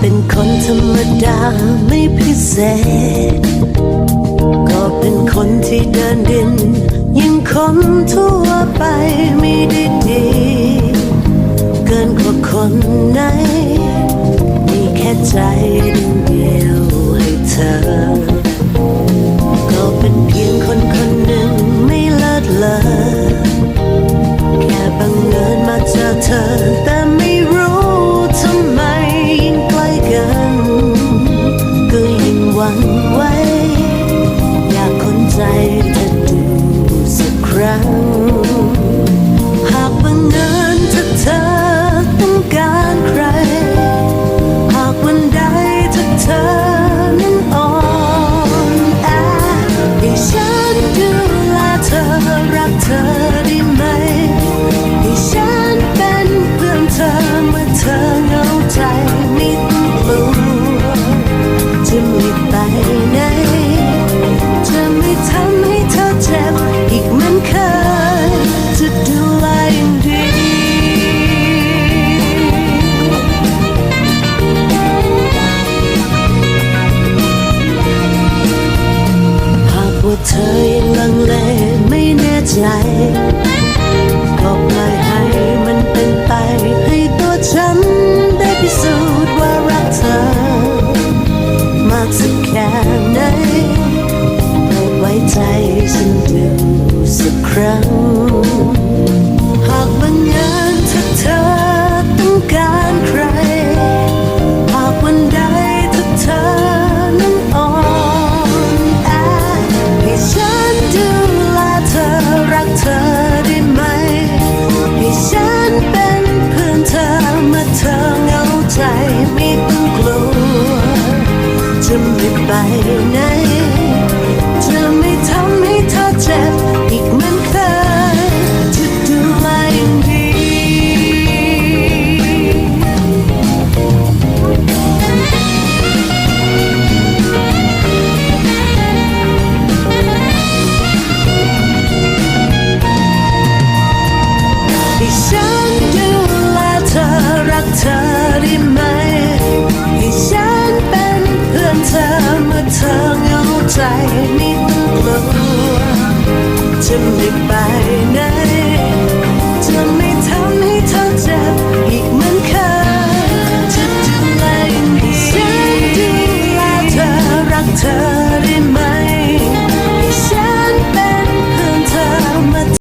เป็นคนธรรมดาไม่พิเศษ ก็เป็นคนที่เดินดิน ยังคนทั่วไปไม่ได้ดี เกินกว่าคนไหน มีแค่ใจเดียวให้เธอันไหว ใจก็ปล่อยให้มันเป็นไปให้ตัวฉันได้พิสูจน์ว่ารักเธอ มากสักแค่ไหนเปรไว้ใจฉันดูสักครั้ง ไหน ใจนี่กลัวจะไม่ไปไหน